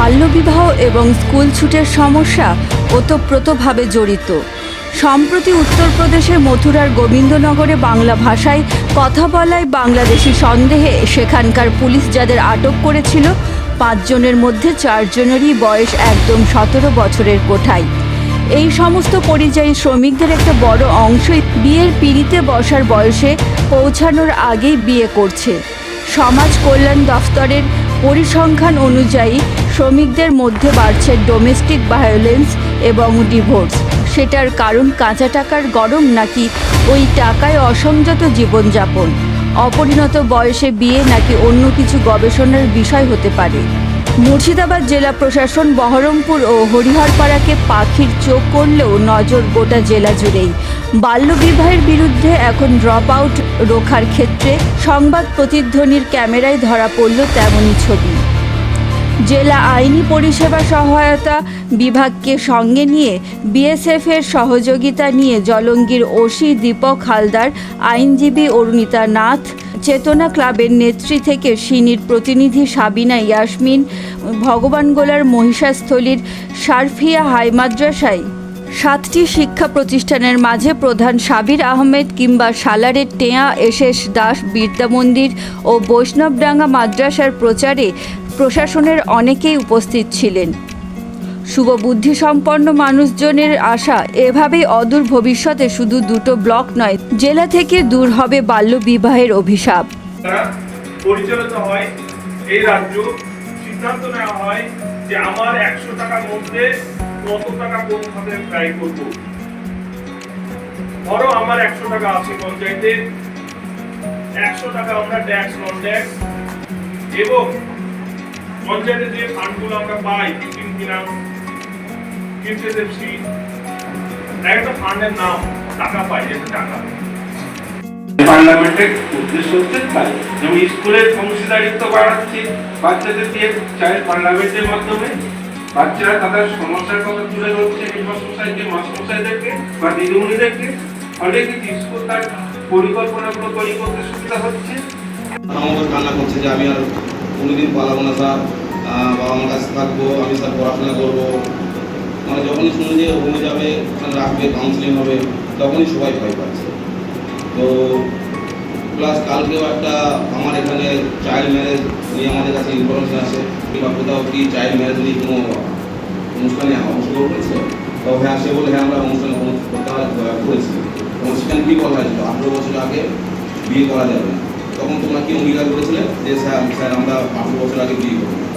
বাল্যবিবাহ এবং স্কুল ছুটের সমস্যা ওতপ্রোতভাবে জড়িত। সম্প্রতি উত্তরপ্রদেশের মথুরার গোবিন্দনগরে বাংলা ভাষায় কথা বলায় বাংলাদেশি সন্দেহে সেখানকার পুলিশ যাদের আটক করেছিল, পাঁচজনের মধ্যে চারজনেরই বয়স একদম সতেরো বছরের কোঠায়। এই সমস্ত পরিযায়ী শ্রমিকদের একটা বড় অংশই বিয়ের পিড়িতে বসার বয়সে পৌঁছানোর আগেই বিয়ে করছে। সমাজ কল্যাণ দফতরের পরিসংখ্যান অনুযায়ী শ্রমিকদের মধ্যে বাড়ছে ডোমেস্টিক ভায়োলেন্স এবং ডিভোর্স সেটার কারণ কাঁচা টাকার গরম নাকি ওই টাকায় অসংযত জীবনযাপন? অপরিণত বয়সে বিয়ে নাকি অন্য কিছু গবেষণার বিষয় হতে পারে? মুর্শিদাবাদ জেলা প্রশাসন বহরমপুর ও হরিহরপাড়াকে পাখির চোখ করলেও নজর গোটা জেলা জুড়েই। বাল্যবিবাহের বিরুদ্ধে এখন ড্রপ আউট রোখার ক্ষেত্রে সংবাদ প্রতিধ্বনির ক্যামেরায় ধরা পড়ল তেমনই ছবি। জেলা আইনি পরিষেবা সহায়তা বিভাগকে সঙ্গে নিয়ে বিএসএফ এর সহযোগিতা নিয়ে জলঙ্গির ওসি দীপক হালদার, আইনজীবী অরুণিতা নাথ, চেতনা ক্লাবের নেত্রী থেকে সিনির প্রতিনিধি সাবিনা ইয়াসমিন ভগবানগোলার মহিষাস্থলীর সারফিয়া হাই মাদ্রাসায় সাতটি শিক্ষা প্রতিষ্ঠানের মাঝে প্রধান সাবির আহমেদ কিংবা সালারের টেয়া এসএস দাস, বিদ্যা মন্দির ও বৈষ্ণবডাঙ্গা মাদ্রাসার প্রচারে প্রশাসনের অনেকেই উপস্থিত ছিলেন। শুভবুদ্ধি সম্পন্ন মানুষজনের আশা এভাবেই অদূর ভবিষ্যতে শুধু দুটো ব্লক নয়, জেলা থেকে দূর হবে বাল্যবিবাহের অভিশাপ। পরিচালিত হয়, এই রাজ্য সিদ্ধান্ত নেওয়া হয় যে আমার একশো টাকার মধ্যে কত টাকা কোন খাতে ব্যয় করব। ধরো আমার একশো টাকা আছে পঞ্চায়েতে, একশো টাকা আমরা ট্যাক্স নন ট্যাক্স এবং পঞ্চায়েতে যে ফান্ডগুলো আমরা পাই টিফিন ফিনান্স ইনসেসিভ একটা ফান্ডের নাম টাকা পাই একটা টাকা। পার্লামেন্টের উদ্দেশ্য হচ্ছে তাই। যেমন স্কুলের অংশীদারিত্ব বাড়াচ্ছি বাচ্চাদের দিয়ে চাইল্ড পার্লামেন্টের মাধ্যমে। বাচ্চারা তাদের সমস্যার কথা তুলে ধরছে হেডমাস্টারকে মাস্টারমশাইদেরকে বা দিদিমণিদেরকে ফলে কিন্তু স্কুল তার পরিকল্পনাগুলো তৈরি করতে সুবিধা হচ্ছে? আমাদের কান্না করছে যে আমি আর কোনোদিন পালাবো না স্যার। বাবা আমার কাছে থাকব, আমি স্যার পড়াশোনা করব। মানে যখনই শুনে যে ওখানে যাবে, ওখানে রাখবে কাউন্সিলিং হবে, তখনই সবাই ভয় পাচ্ছে। তো প্লাস কালকেও একটা আমার এখানে চাইল্ড ম্যারেজ নিয়ে আমাদের কাছে ইনফরমেশন আছে কিংবা কোথাও কি চাইল্ড ম্যারেজ নিয়ে কোনো অনুষ্ঠানে অংশগ্রহণ করেছে তো হ্যাঁ সে বলে হ্যাঁ আমরা অনুষ্ঠান করেছি। এবং সেখানে কী বলা হয়েছিল আঠেরো বছর আগে বিয়ে করা যাবে তখন তোমরা কি অঙ্গীকার করেছিলে? যে, স্যার স্যার, আমরা আঠেরো বছর আগে বিয়ে করব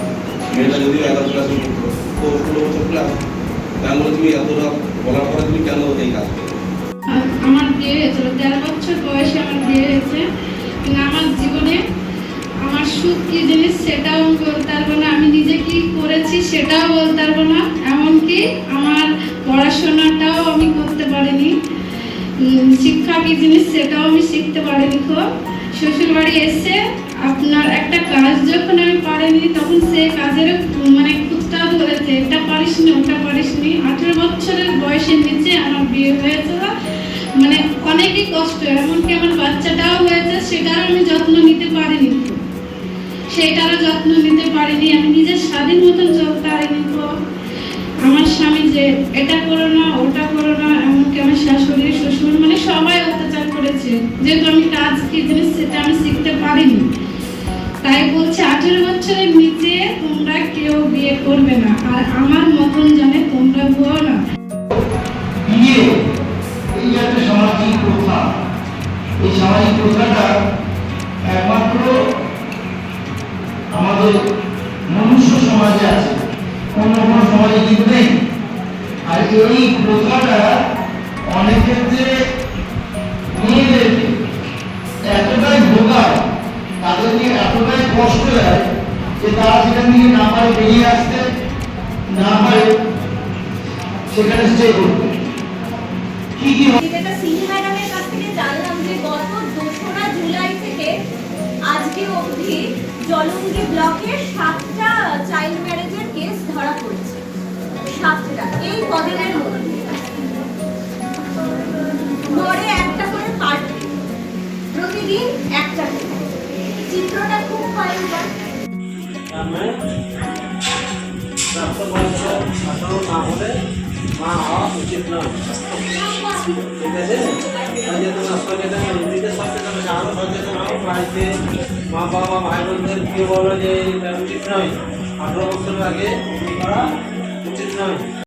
মেয়েটা যদিও এগারো ক্লাস তো ষোলো বছর ক্লাস বলে তুমি এতটা বলার পরে তুমি কেন এই কাজ আমার বিয়ে হয়েছিল, তেরো বছর বয়সে আমার বিয়ে হয়েছে। আমার জীবনে আমার সুখ কি জিনিস সেটাও আমি বলতে পারব না। আমি নিজে কি করেছি সেটাও বলতে পারব না। এমনকি আমার পড়াশোনাটাও আমি করতে পারিনি। শিক্ষা কি জিনিস সেটাও আমি শিখতে পারিনি খুব। শ্বশুর বাড়ি এসে আপনার একটা কাজ যখন আমি পারিনি, তখন সেই কাজের মানে খুঁতটা ধরেছে। এটা পারিস নি, ওটা পারিস নি। আঠেরো বছরের বয়সের নিচে আমার বিয়ে হয়েছিল মানে অনেকই কষ্ট, এমনকি আমার বাচ্চাটাও হয়েছে, সেটারও আমি যত্ন নিতে পারিনি। সেটারও যত্ন নিতে পারিনি। আমি নিজের স্বাধীন মতন চলতে পারিনি খুব। আমার স্বামী যে এটা করো না, ওটা করো না, এমনকি আমার শাশুড়ি, শ্বশুর মানে সবাই অত্যাচার করেছে। যেহেতু আমি কাজ কি পারিনি তাই বলছে, আঠেরো বছরের নিচে তোমরা কেউ বিয়ে করবে না, আর আমার মতন জানে তোমরা ভুয়ো না। বিয়ে, এই সামাজিক প্রথা, এই সামাজিক প্রথাটা একমাত্র আমাদের মনুষ্য সমাজে আছে, অন্য কোনো সমাজে কিন্তু নেই। আর এই প্রথাটা অনেক ক্ষেত্রে থেকে না পারে বেরিয়ে আসতে, না পারে সেখানে স্টে করতে। কি কি চাইল্ড ম্যারেজের কেস ধরা পড়েছে। সাতটা, এই কদিনের মধ্যে। একটা করে পার প্রতিদিন একটা করে। চিত্রটা খুব ভয়ঙ্কর প্রাপ্তবয়স্ক সাধারণ না হলে মা হওয়া উচিত নয় ঠিক আছে? তোমরা সচেতন নিজে সচেতন আরও সচেতন হও মা বাবা, ভাই বোনদেরকে বলো যে এটা উচিত নয়? আঠারো বছর আগে করা উচিত নয়।